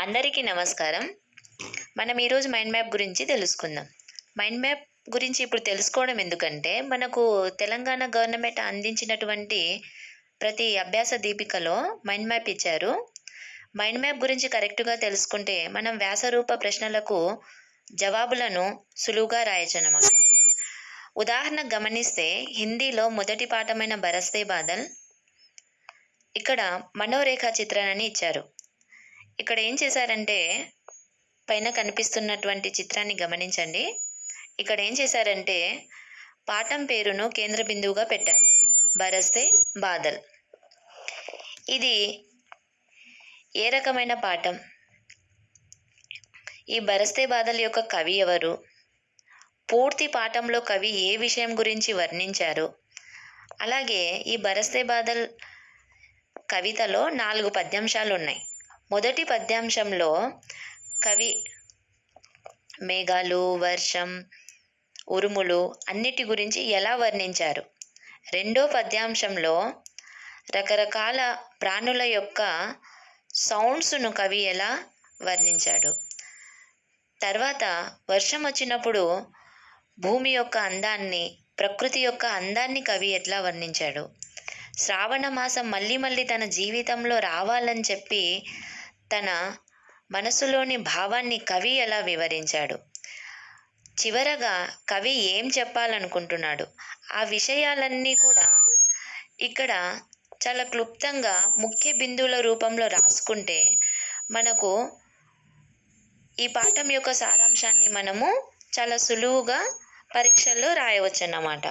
అందరికీ నమస్కారం. మనం ఈరోజు మైండ్ మ్యాప్ గురించి తెలుసుకుందాం. మైండ్ మ్యాప్ గురించి ఇప్పుడు తెలుసుకోవడం ఎందుకంటే మనకు తెలంగాణ గవర్నమెంట్ అందించినటువంటి ప్రతి అభ్యాస దీపికలో మైండ్ మ్యాప్ ఇచ్చారు. మైండ్ మ్యాప్ గురించి కరెక్ట్గా తెలుసుకుంటే మనం వ్యాసరూప ప్రశ్నలకు జవాబులను సులువుగా రాయొచ్చు అన్నమాట గమనిస్తే హిందీలో మొదటి పాఠమైన బరస్తే బాదల్ ఇక్కడ మనోరేఖ చిత్రాన్ని ఇచ్చారు. ఇక్కడ ఏం చేశారంటే పైన కనిపిస్తున్నటువంటి చిత్రాన్ని గమనించండి. ఇక్కడ ఏం చేశారంటే పాఠం పేరును కేంద్ర బిందువుగా పెట్టారు. బరస్తే బాదల్. ఇది ఏ రకమైన పాఠం? ఈ బరస్తే బాదల్ యొక్క కవి ఎవరు? పూర్తి పాఠంలో కవి ఏ విషయం గురించి వర్ణించారు? అలాగే ఈ బరస్తే బాదల్ కవితలో నాలుగు పద్యాంశాలు ఉన్నాయి మొదటి పద్యాంశంలో కవి మేఘాలు వర్షం ఉరుములు అన్నిటి గురించి ఎలా వర్ణించారు? రెండో పద్యాంశంలో రకరకాల ప్రాణుల యొక్క సౌండ్స్ను కవి ఎలా వర్ణించాడు? తర్వాత వర్షం వచ్చినప్పుడు భూమి యొక్క అందాన్ని ప్రకృతి యొక్క అందాన్ని కవి ఎట్లా వర్ణించాడు? శ్రావణ మాసం మళ్ళీ మళ్ళీ తన జీవితంలో రావాలని చెప్పి తన మనసులోని భావాన్ని కవి ఎలా వివరించాడు? చివరగా కవి ఏం చెప్పాలనుకుంటున్నాడు? ఆ విషయాలన్నీ కూడా ఇక్కడ చాలా క్లుప్తంగా ముఖ్య బిందువుల రూపంలో రాసుకుంటే మనకు ఈ పాఠం యొక్క సారాంశాన్ని మనము చాలా సులువుగా పరీక్షల్లో రాయవచ్చు అన్నమాట